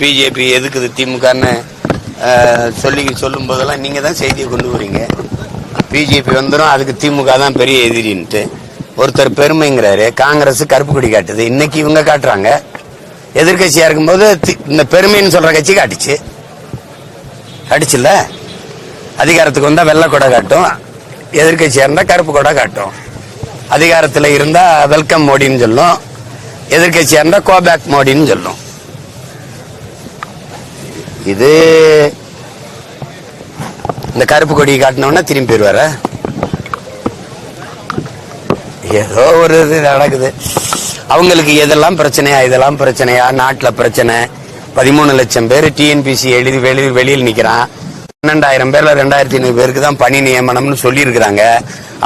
BJP எதுக்குது? திமுகன்னு சொல்லி சொல்லும் போதெல்லாம் நீங்கள் தான் செய்தியை கொண்டு வரீங்க. பிஜேபி வந்துடும் அதுக்கு திமுக தான் பெரிய எதிரின்ட்டு. ஒருத்தர் பெருமைங்கிறாரு. காங்கிரஸ் கருப்பு கொடி காட்டுது. இன்னைக்கு இவங்க காட்டுறாங்க. எதிர்கட்சியா இருக்கும்போது இந்த பெருமைன்னு சொல்ற கட்சி காட்டுச்சு. அடிச்சுல அதிகாரத்துக்கு வந்தா வெள்ளை கொடை காட்டும். எதிர்கட்சியா இருந்தா கருப்பு கொடை காட்டும். அதிகாரத்தில் இருந்தா வெல்கம் மோடின்னு சொல்லும். எதிர்கட்சியா இருந்தா கோபேக் மோடின்னு சொல்லும். இது இந்த கருப்பு கொடி காட்டினோன்னா திரும்பி போயிருவார ஏதோ ஒரு இது நடக்குது. அவங்களுக்கு எதெல்லாம் பிரச்சனையா இதெல்லாம் பிரச்சனையா நாட்டுல பிரச்சனை. பதிமூணு லட்சம் பேர் டிஎன்பிசி எழுதி வெளி வெளியில் நிக்கிறான். பன்னெண்டாயிரம் பேர்ல ரெண்டாயிரத்தி ஐநூறு பேருக்கு தான் பணி நியமனம்னு சொல்லி இருக்கிறாங்க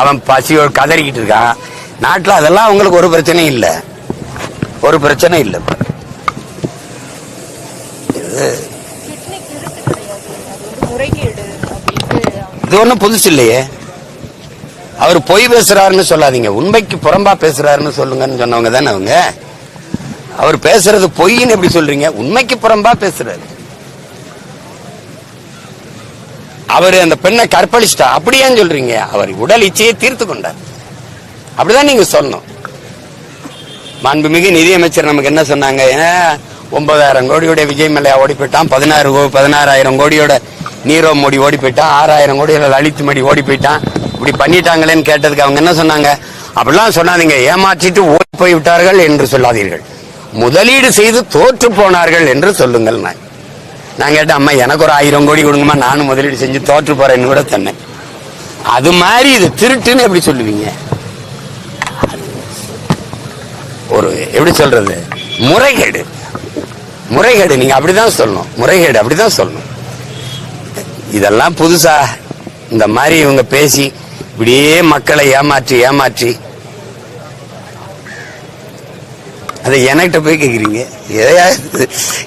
அவன் பசியோடு கதறிக்கிட்டு இருக்கான். நாட்டுல அதெல்லாம் அவங்களுக்கு ஒரு பிரச்சனையும் இல்லை. ஒரு பிரச்சனை இல்லை. இது கிட்னி திருட்டு கிடையாது அது வந்து முறைகேடு அப்படின்ட்டு அவங்க இது ஒண்ணும் புதுசு இல்லையே. அவர் பொய் பேசுறாருன்னு சொல்லாதீங்க. உண்மைக்கு புறம்பா பேசுறாருன்னு சொல்லுங்கன்னு சொன்னவங்க தானே அவங்க. அவர் பேசுறது பொய்ன்னு எப்படி சொல்றீங்க? உண்மைக்கு புறம்பா பேசுறாரு. அவர் அந்த பெண்ணை கற்பழிச்சிட்டா அப்படியே சொல்றீங்க? அவர் உடல் இச்சையை தீர்த்து கொண்டார். அப்படிதான் நீங்க சொல்லணும். மாண்புமிகு நிதியமைச்சர் நமக்கு என்ன சொன்னாங்க? ஏன்னா ஒன்பதாயிரம் கோடியோட விஜய் மல்லையா ஓடி போயிட்டான் பதினாறு பதினாறாயிரம் கோடியோட நீரவ் மோடி ஓடி போயிட்டான் ஆறாயிரம் கோடியோட லலித் மோடி ஓடி போயிட்டான் இப்படி பண்ணிட்டாங்களேன்னு கேட்டதுக்கு அவங்க என்ன சொன்னாங்க? அப்படிலாம் சொன்னாதீங்க. ஏமாற்றிட்டு ஓடி போய் விட்டார்கள் என்று சொல்லாதீர்கள். முதலீடு செய்து தோற்று போனார்கள் என்று சொல்லுங்கள் நான். நான் கேட்டேன் அம்மா எனக்கு ஒரு ஆயிரம் கோடி கொடுங்கம்மா நானும் முதலீடு செஞ்சு தோற்று போறேன்னு கூட சொன்னேன். அது மாதிரி இது திருட்டுன்னு எப்படி சொல்லுவீங்க? ஒரு எப்படி சொல்றது? முறைகேடு. முறைகேடு நீங்க அப்படிதான் சொல்லணும். முறைகேடு அப்படிதான் சொல்லணும். இதெல்லாம் புதுசா. இந்த மாதிரி இவங்க பேசி இப்படியே மக்களை ஏமாற்றி ஏமாற்றி. அதை என்கிட்ட போய் கேட்குறீங்க எதையா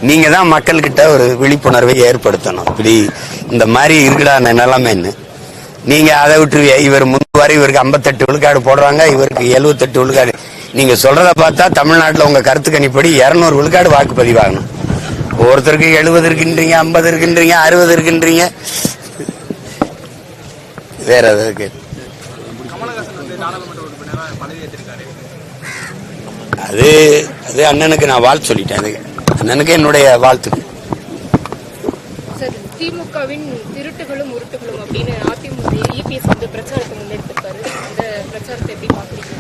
நீங்க தான் மக்கள்கிட்ட ஒரு விழிப்புணர்வை ஏற்படுத்தணும். இப்படி இந்த மாதிரி இருக்குடா அந்த நிலைமைன்னு நீங்க அதை விட்டு இவர் முன்வாரி இவருக்கு 58 விழுக்காடு போடுறாங்க இவருக்கு 78 விழுக்காடு. நீங்க சொல்றத பார்த்தா தமிழ்நாட்டில் உங்க கருத்து கணிப்படி 200 விழுக்காடு வாக்குப்பதிவாகணும் ஒருத்தருக்கு எழுபது இருக்குன்றீங்க ஐம்பது இருக்குன்றீங்க அறுபது இருக்குன்றீங்க. வேற எதுக்கு கமலஹாசன் அது அது அண்ணனுக்கு நான் வாழ்த்து சொல்லிட்டேன். அது அண்ணனுக்கு என்னுடைய வாழ்த்துக்கள் சார் திமுகவின் திருட்டுகளும் உருட்டுகளும் அப்படின்னு அதிமுக இபிஎஸ் வந்து பிரச்சாரத்தை முன்னெடுத்திருக்காரு. அந்த பிரச்சாரத்தை எப்படி பாக்குறீங்க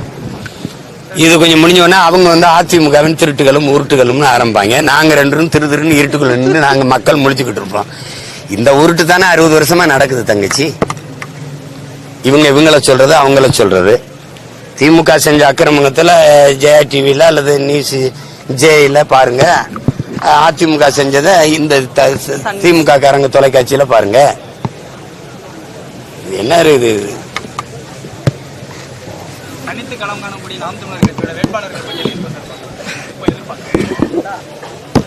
இது கொஞ்சம் முடிஞ்ச உடனே அவங்க வந்து அதிமுகவின் திருட்டுகளும் உருட்டுகளும்னு ஆரம்பிப்பாங்க. நாங்க ரெண்டும் திரு திருன்னு இருட்டுக்குள்ள நின்று நாங்க மக்கள் முழிச்சுக்கிட்டு இருப்போம். இந்த உருட்டு தானே அறுபது வருஷமா நடக்குது தங்கச்சி. இவங்க இவங்கள சொல்றது அவங்கள சொல்றது. திமுக செஞ்ச அக்கிரமங்கத்துல ஜெயா டிவில அல்லது நியூஸ் ஜேல பாருங்க. அதிமுக செஞ்சதை இந்த திமுக காரங்க தொலைக்காட்சியில பாருங்க. என்ன இருக்குது தனித்து களம் காணக்கூடிய நாம் தமிழர் கட்சியோட வேட்பாளர்கள் பட்டியல்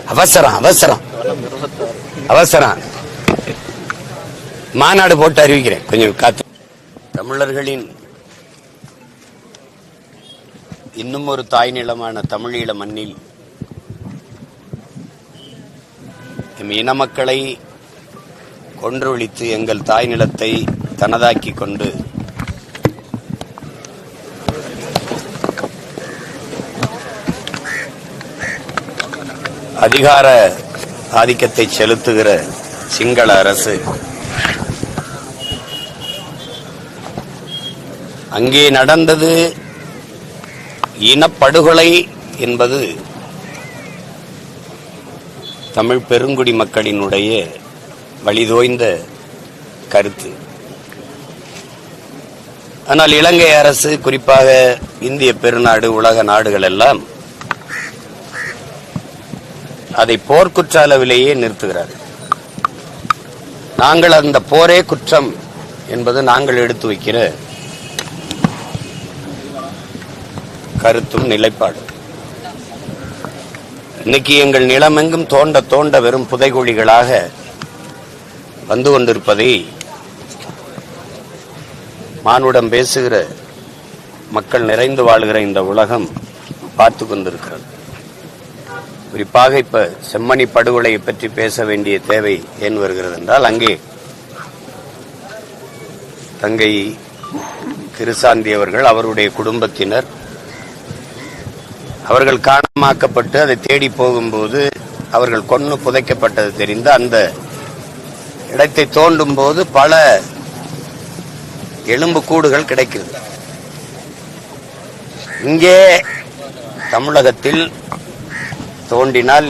அவசரம் அவசரம். அவசரம். மாநாடு போட்டு அறிவிக்கிறேன். கொஞ்சம் காத்து. தமிழர்களின் இன்னும் ஒரு தாய் நிலமான தமிழீழ மண்ணில் எம் இன மக்களை கொன்றொழித்து எங்கள் தாய் நிலத்தை தனதாக்கி கொண்டு அதிகார ஆதிக்கத்தை செலுத்துகிற சிங்கள அரசு. அங்கே நடந்தது இனப்படுகொலை என்பது தமிழ் பெருங்குடி மக்களினுடைய வழிதோய்ந்த கருத்து. ஆனால் இலங்கை அரசு குறிப்பாக இந்திய பெருநாடு உலக நாடுகள் எல்லாம் அதை போர்க்குற்ற அளவிலேயே நிறுத்துகிறார் நாங்கள் அந்த போரே குற்றம் என்பது நாங்கள் எடுத்து வைக்கிற கருத்தும் நிலைப்பாடு இன்னைக்கு எங்கள் நிலமெங்கும் தோண்ட தோண்ட வெறும் புதைகுழிகளாக வந்து கொண்டிருப்பதை மானுடம் பேசுகிற மக்கள் நிறைந்து வாழுகிற இந்த உலகம் பார்த்து கொண்டிருக்கிறது. குறிப்பாக இப்ப செம்மணி படுகொலை பற்றி பேச வேண்டிய தேவை ஏன் வருகிறது என்றால் அங்கே தங்கை கிருசாந்தி அவர்கள் அவருடைய குடும்பத்தினர் அவர்கள் காணமாக்கப்பட்டு அதை தேடி போகும்போது அவர்கள் கொன்று புதைக்கப்பட்டது தெரிந்த அந்த இடத்தை தோண்டும் போது பல எலும்பு கூடுகள் கிடைக்கிறது. இங்கே தமிழகத்தில் தோண்டினால்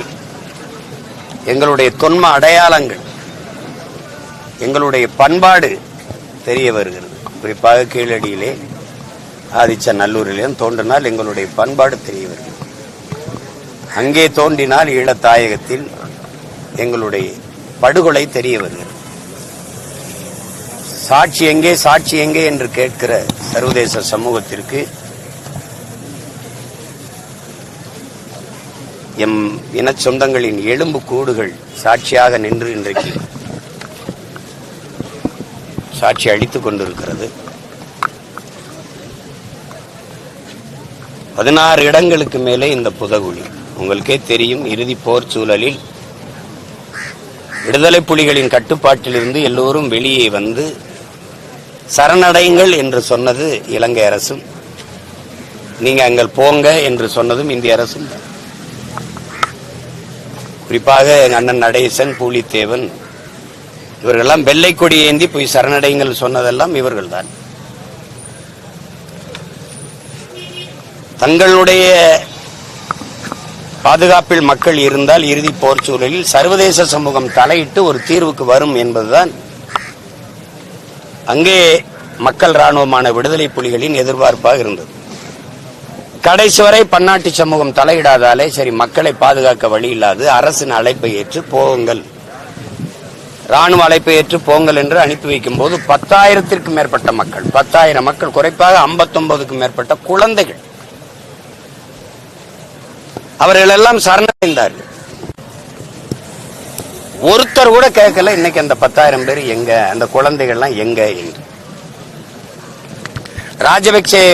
எங்களுடைய தொன்ம அடையாளங்கள் எங்களுடைய பண்பாடு தெரிய வருகிறது. குறிப்பாக கீழடியிலே ஆதிச்ச நல்லூரிலேயும் தோன்றினால் எங்களுடைய பண்பாடு தெரிய வருகிறது. அங்கே தோன்றினால் ஈழத்தாயகத்தில் எங்களுடைய படுகொலை தெரிய வருகிறது. சாட்சி எங்கே சாட்சி எங்கே என்று கேட்கிற சர்வதேச சமூகத்திற்கு எம் இன சொந்தங்களின் எலும்பு கூடுகள் சாட்சியாக நின்று இன்றைக்கு சாட்சி அளித்துக் கொண்டிருக்கிறது. பதினாறு இடங்களுக்கு மேலே இந்த புதகுழி. உங்களுக்கே தெரியும் இறுதி போர் சூழலில் விடுதலை புலிகளின் கட்டுப்பாட்டிலிருந்து எல்லோரும் வெளியே வந்து சரணடையுங்கள் என்று சொன்னது இலங்கை அரசும். நீங்க அங்கே போங்க என்று சொன்னதும் இந்திய அரசும். தான். குறிப்பாக எங்க அண்ணன் நடேசன் பூலித்தேவன் இவர்களெல்லாம் வெள்ளை கொடி ஏந்தி போய் சரணடைங்கள் சொன்னதெல்லாம் இவர்கள்தான். தங்களுடைய பாதுகாப்பில் மக்கள் இருந்தால் இறுதி போர் சூழலில் சர்வதேச சமூகம் தலையிட்டு ஒரு தீர்வுக்கு வரும் என்பதுதான். அங்கே மக்கள் ராணுவமான விடுதலை புலிகளின் எதிர்பார்ப்பாக இருந்தது. கடைசி வரை பன்னாட்டு சமூகம் தலையிடாதாலே சரி மக்களை பாதுகாக்க வழி இல்லாது அரசின் அழைப்பை ஏற்று போங்கள். ராணுவ அழைப்பை ஏற்று போங்கள் என்று அனுப்பி வைக்கும் போது பத்தாயிரத்திற்கும் மேற்பட்ட மக்கள் பத்தாயிரம் மக்கள் குறைப்பாக 59 மேற்பட்ட குழந்தைகள். அவர்கள் எல்லாம் சரணடைந்தார்கள். ஒருத்தர் கூட கேட்கல இன்னைக்கு அந்த பத்தாயிரம் பேர் எங்க அந்த குழந்தைகள்லாம் எங்க என்று. ராஜபக்சே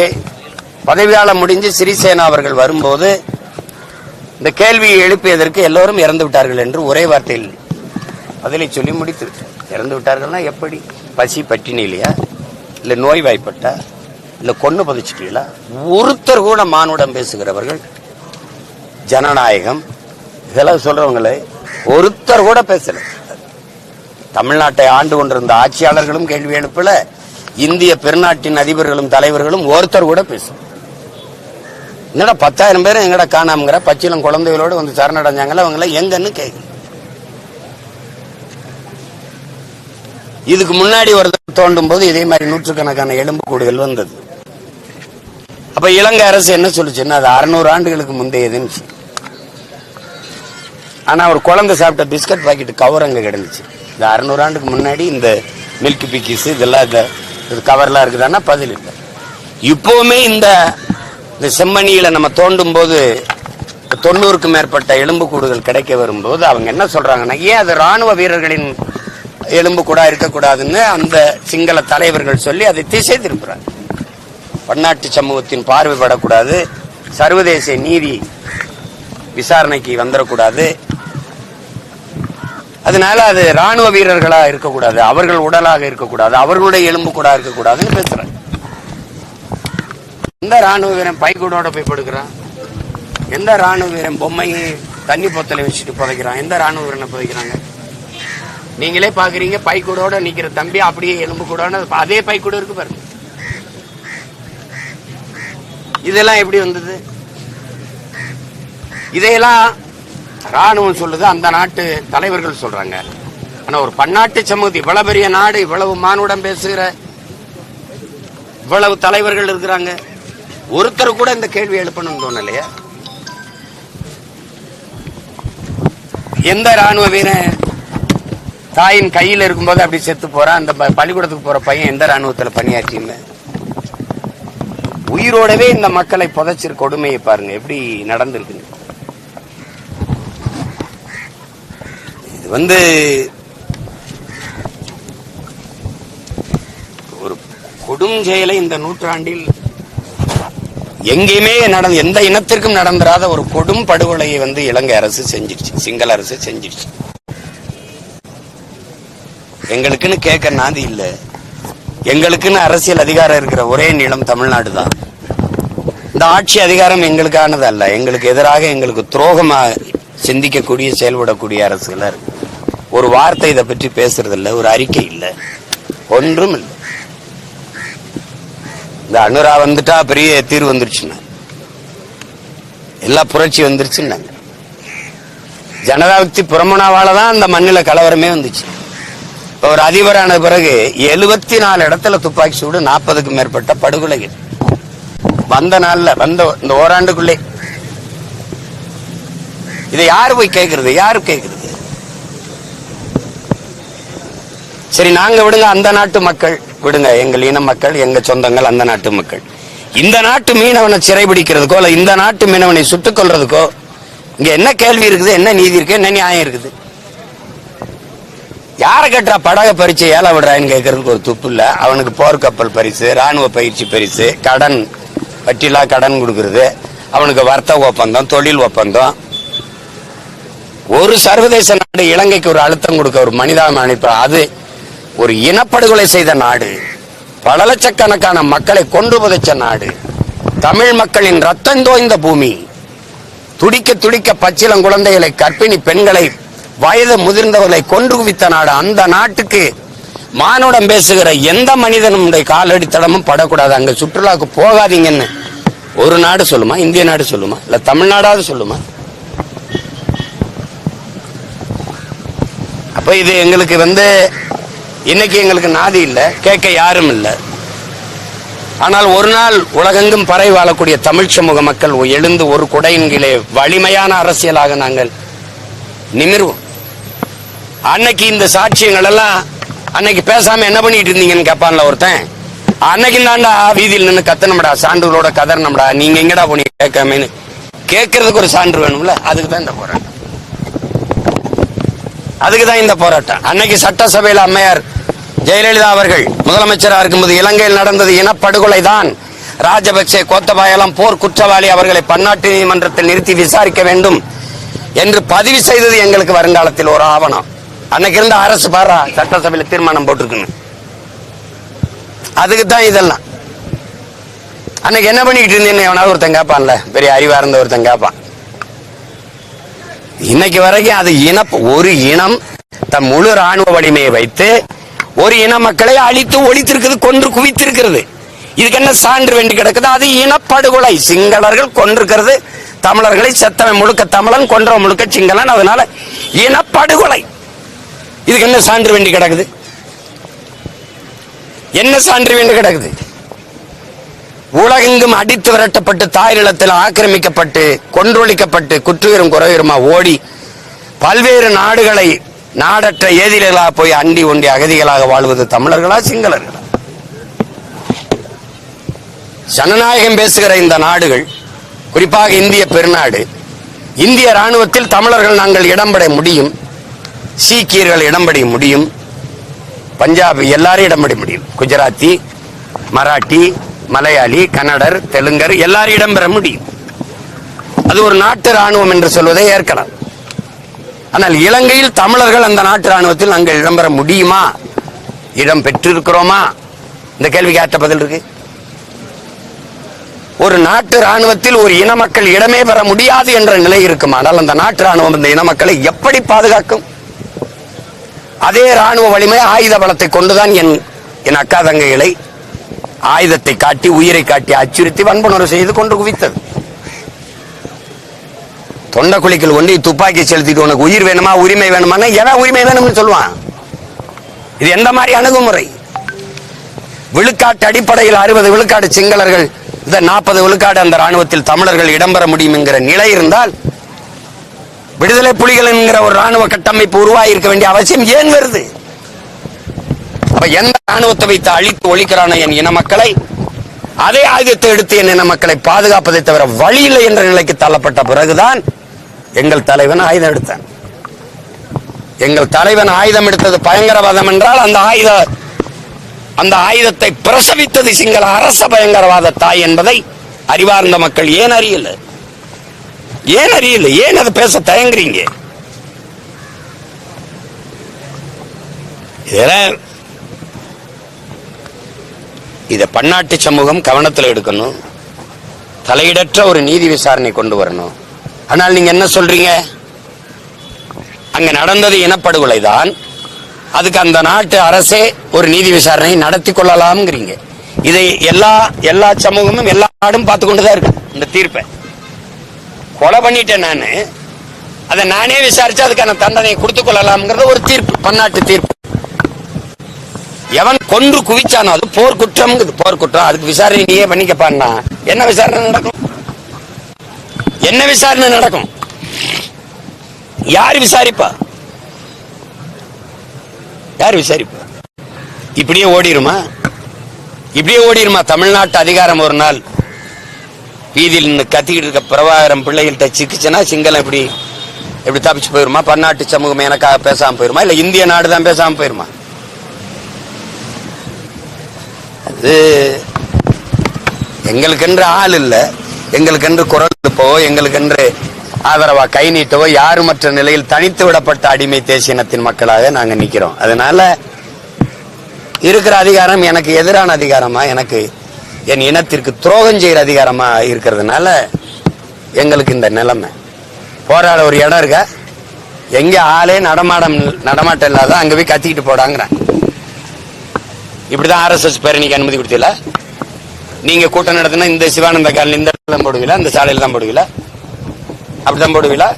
பதவியால் முடிஞ்சு சிறிசேனா அவர்கள் வரும்போது இந்த கேள்வியை எழுப்பியதற்கு எல்லோரும் இறந்து விட்டார்கள் என்று ஒரே வார்த்தையில் பதிலை சொல்லி முடித்து விட்டார். இறந்து விட்டார்கள்னா எப்படி? பசி பட்டினி இல்லையா? இல்லை நோய் வாய்ப்பட்டா இல்லை கொன்னு பதிச்சிட்டீங்களா ஒருத்தர் கூட மானுடம் பேசுகிறவர்கள் ஜனநாயகம் இதெல்லாம் சொல்றவங்களே ஒருத்தர் கூட பேசல. தமிழ்நாட்டை ஆண்டு கொண்டிருந்த ஆட்சியாளர்களும் கேள்வி எழுப்பல இந்திய பெருநாட்டின் அதிபர்களும் தலைவர்களும் ஒருத்தர் கூட பேசல. என்னடா பத்தாயிரம் பேரும் எங்கடா காணாமங்கிற? பச்சிலம் குழந்தைகளோடு வந்து சரணடைஞ்சாங்கல்ல அவங்கள எங்கன்னு கேக்கு இதுக்கு முன்னாடி ஒரு தோண்டும் போது இதே மாதிரி நூற்றுக்கணக்கான எலும்பு கூடுகள் வந்தது. அப்ப இலங்கை அரசு என்ன சொல்லுச்சுன்னா அது அறுநூறு ஆண்டுகளுக்கு முந்தையதுன்னு ஆனா ஒரு குழந்தை சாப்பிட்ட பிஸ்கட் பாக்கெட் கவர் அங்க கிடந்துச்சு. இந்த அறுநூறு ஆண்டுக்கு முன்னாடி இந்த மில்க் பிக்கிஸ் இதெல்லாம் இந்த கவர்லாம் இருக்குதான்னா பதில் இல்லை. இப்போவுமே இந்த இந்த செம்மணியில நம்ம தோண்டும் போது தொண்ணூறுக்கும் மேற்பட்ட எலும்புக்கூடுகள் கிடைக்க வரும்போது அவங்க என்ன சொல்றாங்கன்னா ஏன் அது ராணுவ வீரர்களின் எலும்பு கூட இருக்கக்கூடாதுன்னு அந்த சிங்கள தலைவர்கள் சொல்லி அதை திசை திருப்புறாங்க. பன்னாட்டு சமூகத்தின் பார்வைப்படக்கூடாது சர்வதேச நீதி விசாரணைக்கு வந்துடக்கூடாது அதனால அது ராணுவ வீரர்களா இருக்கக்கூடாது அவர்கள் உடலாக இருக்கக்கூடாது அவர்களுடைய எலும்பு கூட இருக்கக்கூடாதுன்னு பேசுறாங்க. எந்த ராணுவ வீரன் பைக்கூடோட போய் படுக்கிறான்? எந்த ராணுவ வீரன் பொம்மையை தண்ணி பொத்தலை வச்சுட்டு புதைக்கிறான்? எந்த ராணுவ வீரனை புதைக்கிறாங்க? நீங்களே பாக்குறீங்க பைக்கூடோட நிக்கிற தம்பி அப்படியே எலும்பு கூட அதே பைக்கூட இருக்கு பாருங்க. இதெல்லாம் எப்படி வந்தது? இதையெல்லாம் ராணுவம் சொல்லுது அந்த நாட்டு தலைவர்கள் சொல்றாங்க. ஆனா ஒரு பன்னாட்டு சமூகத்து இவ்வளவு பெரிய நாடு இவ்வளவு மானுடம் பேசுகிற இவ்வளவு தலைவர்கள் இருக்கிறாங்க. ஒருத்தர் கூட இந்த கேள்வி எழுப்பணும்னு தோணலையா? எந்த ராணுவ வீரன் தாயின் கையில் இருக்கும்போது அப்படி செத்து போறான் அந்த ப- பள்ளிக்கூடத்துக்கு போற பையன் எந்த ராணுவத்துல பணியாற்றியுமே உயிரோடவே இந்த மக்களை புதைச்சிரு கொடுமையை பாருங்க எப்படி நடந்திருக்கு இது வந்து ஒரு கொடும் செயலை இந்த நூற்றாண்டில் எங்கேயுமே நடந்த எந்த இனத்திற்கும் நடந்துராத ஒரு கொடும் படுகொலையை வந்து இலங்கை அரசு செஞ்சிருச்சு. சிங்கள அரசு செஞ்சிருச்சு. எங்களுக்குன்னு கேட்க நாதி இல்ல. எங்களுக்குன்னு அரசியல் அதிகாரம் இருக்கிற ஒரே நிலம் தமிழ்நாடு தான். இந்த ஆட்சி அதிகாரம் எங்களுக்கானது அல்ல. எங்களுக்கு எதிராக எங்களுக்கு துரோகமாக சிந்திக்கக்கூடிய செயல்படக்கூடிய அரசுகளாக இருக்கு. ஒரு வார்த்தை இதை பற்றி பேசுறது ஒரு அறிக்கை இல்லை. ஒன்றும் இல்லை. இந்த அனுரா வந்துட்டா பெரிய தீர்வு வந்துருச்சுன்னா எல்லா புரட்சி வந்துருச்சுன்னாங்க. ஜனதாக்தி புறமுனாவால தான் அந்த மண்ணில கலவரமே வந்துச்சு. இப்ப ஒரு அதிபரான பிறகு எழுபத்தி நாலு இடத்துல துப்பாக்கி சூடு நாற்பதுக்கும் மேற்பட்ட படுகொலைகள். வந்த நாள்ல வந்த இந்த ஓராண்டுக்குள்ளே. இதை யாரு போய் கேட்கறது யாரு கேட்கறது சரி நாங்க விடுங்க அந்த நாட்டு மக்கள். விடுங்க எங்கள் இன மக்கள் எங்க சொந்தங்கள் அந்த நாட்டு மக்கள். இந்த நாட்டு மீனவனை சிறைபிடிக்கிறதுக்கோ இல்லை இந்த நாட்டு மீனவனை சுட்டுக் கொள்றதுக்கோ இங்க என்ன கேள்வி இருக்குது என்ன நீதி இருக்கு என்ன நியாயம் இருக்குது? யார கட்டுறா படக பரிச்சை ஏழை விடுறான்னு கேட்கறதுக்கு ஒரு துப்பு இல்ல. அவனுக்கு போர்க்கப்பல் பரிசு ராணுவ பயிற்சி பரிசு கடன் வட்டிலா கடன் கொடுக்கறது அவனுக்கு வர்த்தக ஒப்பந்தம் தொழில் ஒப்பந்தம். ஒரு சர்வதேச நாடு இலங்கைக்கு ஒரு அழுத்தம் கொடுக்க ஒரு மனிதாபிமான அது ஒரு இனப்படுகொலை செய்த நாடு பல லட்சக்கணக்கான மக்களை கொண்டு புதைச்ச நாடு தமிழ் மக்களின் ரத்தம் தோய்ந்த பூமி. துடிக்க துடிக்க பச்சிலம் குழந்தைகளை கர்ப்பிணி பெண்களை வயது முதிர்ந்தவர்களை கொன்று குவித்த நாடு. அந்த நாட்டுக்கு மானுடம் பேசுகிற எந்த மனிதனுடைய காலடி தடமும் படக்கூடாது. அங்க சுற்றுலாவுக்கு போகாதீங்கன்னு ஒரு நாடு சொல்லுமா? இந்திய நாடு சொல்லுமா? இல்ல தமிழ்நாடாவது சொல்லுமா? அப்ப இது எங்களுக்கு வந்து இன்னைக்கு எங்களுக்கு நாதி இல்ல கேட்க யாரும் இல்ல. ஆனால் ஒரு நாள் உலகெங்கும் பறை வாழக்கூடிய தமிழ் சமூக மக்கள் எழுந்து ஒரு குடையின் கீழே வலிமையான அரசியலாக நாங்கள் நிமிர்வோம். அன்னைக்கு இந்த சாட்சியங்கள் எல்லாம் அன்னைக்கு பேசாம என்ன பண்ணிட்டு இருந்தீங்கன்னு கேட்பான்ல ஒருத்தன். அன்னைக்கு தாண்டா வீதியில் நின்று கத்தனம்டா சான்றுகளோட கதறனம்டா நீங்க எங்கடா போனீங்க கேட்காமன்னு. கேட்கறதுக்கு ஒரு சான்று வேணும்ல அதுக்கு தான் இந்த போறேன் அதுக்கு தான் இந்த போராட்டம். அன்னைக்கு சட்டசபையில் அம்மையார் ஜெயலலிதா அவர்கள் முதலமைச்சராக இருக்கும்போது இலங்கையில் நடந்தது இனப்படுகொலை தான் ராஜபக்சே கோத்தபாயலாம் போர் குற்றவாளி அவர்களை பன்னாட்டு நீதிமன்றத்தில் நிறுத்தி விசாரிக்க வேண்டும் என்று பதிவு செய்தது எங்களுக்கு வருங்காலத்தில் ஒரு ஆவணம். அன்னைக்கு இருந்த அரசு பாரா சட்டசபையில் தீர்மானம் போட்டிருக்குன்னு. அதுக்கு தான் இதெல்லாம். அன்னைக்கு என்ன பண்ணிக்கிட்டு இருந்தேன்னு எவனாவது ஒருத்தன் கேட்பான்ல பெரிய அறிவா இருந்த ஒருத்தன் கேட்பான் இன்னைக்கு வரைக்கும் அது இன ஒரு இனம் தன் முழு ராணுவ வலிமையை வைத்து ஒரு இன மக்களை அழித்து ஒழித்திருக்கிறது கொன்று குவித்திருக்கிறது. இதுக்கு என்ன சான்று வேண்டி கிடக்குது? அது இனப்படுகொலை. சிங்களர்கள் கொன்றிருக்கிறது. தமிழர்களை செத்தவன் முழுக்க தமிழன் கொன்றவன் முழுக்க சிங்களன். அதனால இனப்படுகொலை. இதுக்கு என்ன சான்று வேண்டி கிடக்குது? என்ன சான்று வேண்டி கிடக்குது? உலகெங்கும் அடித்து விரட்டப்பட்டு தாய் நிலத்தில் ஆக்கிரமிக்கப்பட்டு கொன்றொழிக்கப்பட்டு குற்றுயிரும் குறையுமா ஓடி பல்வேறு நாடுகளை நாடற்ற ஏதிலா போய் அண்டி ஒண்டி அகதிகளாக வாழ்வது தமிழர்களா சிங்களர்களா? ஜனநாயகம் பேசுகிற இந்த நாடுகள் குறிப்பாக இந்திய பெருநாடு இந்திய ராணுவத்தில் தமிழர்கள் நாங்கள் இடம்பெற முடியும் சீக்கியர்கள் இடம்பெற முடியும் பஞ்சாபி எல்லாரும் இடம்பெற முடியும். குஜராத்தி மராட்டி மலையாளி கன்னடர் தெலுங்கர் எல்லாரும் இடம்பெற முடியும். அது ஒரு நாட்டு ராணுவம் என்று சொல்வதை ஏற்கலாம். ஆனால் இலங்கையில் தமிழர்கள் அந்த நாட்டு ராணுவத்தில் நாங்கள் இடம்பெற முடியுமா? இடம் பெற்றிருக்கிறோமா? இந்த கேள்விக்கு ஆற்ற பதில் இருக்கு. ஒரு நாட்டு ராணுவத்தில் ஒரு இன மக்கள் இடமே பெற முடியாது என்ற நிலை இருக்குமானால் அந்த நாட்டு ராணுவம் இந்த இன மக்களை எப்படி பாதுகாக்கும்? அதே ராணுவ வலிமை ஆயுத பலத்தை கொண்டுதான் என் என் அக்கா தங்கைகளை ஆயுதத்தை காட்டி உயிரை காட்டி அச்சுறுத்தி வன்புணர்வு செய்து கொண்டு குவித்தது. தொண்டை குழிக்கல் ஒண்டி துப்பாக்கி செலுத்திட்டு உனக்கு உயிர் வேணுமா உரிமை வேணுமா? எவன் உரிமை வேணும்னு சொல்லுவான்? இது எந்த மாதிரி அணுகுமுறை? விழுக்காட்டு அடிப்படையில் அறுபது விழுக்காடு சிங்களர்கள் இந்த நாற்பது விழுக்காடு அந்த ராணுவத்தில் தமிழர்கள் இடம்பெற முடியும் என்கிற நிலை இருந்தால் விடுதலை புலிகள் என்கிற ஒரு ராணுவ கட்டமைப்பு உருவாகி இருக்க வேண்டிய அவசியம் ஏன் வருது? அப்ப எந்த ராணுவத்தை வைத்து அழித்து ஒழிக்கிறான என் இன மக்களை அதே ஆயுதத்தை எடுத்து என் இன மக்களை பாதுகாப்பதை தவிர வழி இல்லை என்ற நிலைக்கு தள்ளப்பட்ட பிறகுதான் எங்கள் தலைவன் ஆயுதம் எடுத்தான். எங்கள் தலைவன் ஆயுதம் எடுத்தது பயங்கரவாதம் என்றால் அந்த ஆயுத அந்த ஆயுதத்தை பிரசவித்தது சிங்கள அரச பயங்கரவாத தாய் என்பதை அறிவார்ந்த மக்கள் ஏன் அறியல? ஏன் அறியல? ஏன் அதை பேச தயங்குறீங்க? இதெல்லாம் இதை பன்னாட்டு சமூகம் கவனத்தில் எடுக்கணும். தலையிடற்ற ஒரு நீதி விசாரணை கொண்டு வரணும். ஆனால் நீங்க என்ன சொல்றீங்க? அங்க நடந்தது இனப்படுகொலை தான். அதுக்கு அந்த நாட்டு அரசே ஒரு நீதி விசாரணை நடத்தி கொள்ளலாம்ங்கிறீங்க. இதை எல்லா எல்லா சமூகமும் எல்லா நாடும் பார்த்து கொண்டுதான் இருக்கு. இந்த தீர்ப்பை. கொலை பண்ணிட்டேன் நானு. அதை நானே விசாரிச்சு அதுக்கான தண்டனையை கொடுத்துக் கொள்ளலாம்ங்கிறது ஒரு தீர்ப்பு பன்னாட்டு தீர்ப்பு. எவன் கொன்று குவிச்சானோ அது போர்க்குற்றம். போர்க்குற்றம். அதுக்கு விசாரணை நீயே பண்ணிக்கப்பான்னா என்ன விசாரணை நடக்கும்? என்ன விசாரணை நடக்கும்? யார் விசாரிப்பா? யார் விசாரிப்பா? இப்படியே ஓடிருமா? இப்படியே ஓடிருமா? தமிழ்நாட்டு அதிகாரம் ஒரு நாள். வீதியில் நின்று கத்திக்கிட்டு இருக்க பிரபாகரம் பிள்ளைகள்கிட்ட சிக்கிச்சுன்னா சிங்களம் இப்படி எப்படி தப்பிச்சு போயிருமா? பன்னாட்டு சமூகம் எனக்காக பேசாம போயிருமா? இல்லை இந்திய நாடு தான் பேசாம போயிருமா? அது எங்களுக்கென்று ஆள் இல்லை. எங்களுக்கென்று குரல் எழுப்பவோ எங்களுக்கென்று ஆதரவா கை நீட்டவோ யாருமற்ற நிலையில் தனித்து விடப்பட்ட அடிமை தேசியனத்தின் மக்களாக நாங்கள் நிற்கிறோம் அதனால இருக்கிற அதிகாரம் எனக்கு எதிரான அதிகாரமா எனக்கு என் இனத்திற்கு துரோகம் செய்கிற அதிகாரமா இருக்கிறதுனால எங்களுக்கு இந்த நிலைமை. போராட ஒரு இடம் இருக்கா? எங்க ஆளே நடமாடம் நடமாட்டம் இல்லாத அங்க போய் கத்திக்கிட்டு போடாங்கிறேன். இப்படிதான் ஆர்எஸ்எஸ் பேரணிக்கு அனுமதி கொடுத்தீங்களா நீங்க கூட்டம் நடத்தினா இந்த சிவானந்த காலனி இந்த இடத்துல தான் போடுவீங்களா இந்த சாலையில தான் போடுவீங்களா அப்படிதான் போடுவீங்களா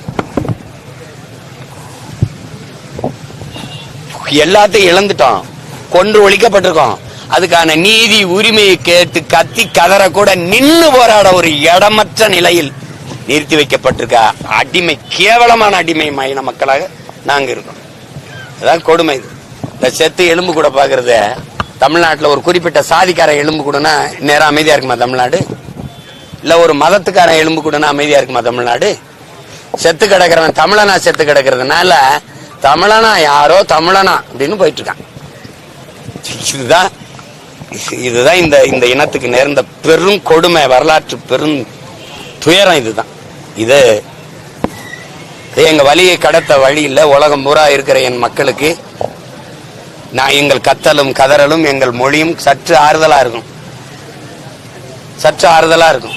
எல்லாத்தையும் இழந்துட்டோம். கொன்று ஒழிக்கப்பட்டிருக்கோம். அதுக்கான நீதி உரிமையை கேட்டு கத்தி கதற கூட நின்னு போராட ஒரு இடமற்ற நிலையில் நிறுத்தி வைக்கப்பட்டிருக்க அடிமை கேவலமான அடிமை மயின மக்களாக நாங்க இருக்கோம். அதான் கொடுமை இது. இந்த செத்து எலும்பு கூட பாக்குறத தமிழ்நாட்டில் ஒரு குறிப்பிட்ட சாதிக்கார எலும்பு கூடனா நேரம் அமைதியா இருக்குமா தமிழ்நாடு? இல்ல ஒரு மதத்துக்காரன் எலும்பு கூடனா அமைதியா இருக்குமா தமிழ்நாடு? செத்து கிடக்கிறவன் தமிழனா செத்து கிடக்கிறதுனால தமிழனா யாரோ தமிழனா அப்படின்னு போயிட்டு இருக்கான். இதுதான் இதுதான் இந்த இந்த இனத்துக்கு நேர்ந்த பெரும் கொடுமை வரலாற்று பெரும் துயரம் இதுதான். இது எங்க வழியை கடத்த வழியில் உலகம் பூரா இருக்கிற என் மக்களுக்கு நான் எங்கள் கத்தலும் கதறலும் எங்கள் மொழியும் சற்று ஆறுதலா இருக்கும். சற்று ஆறுதலா இருக்கும்.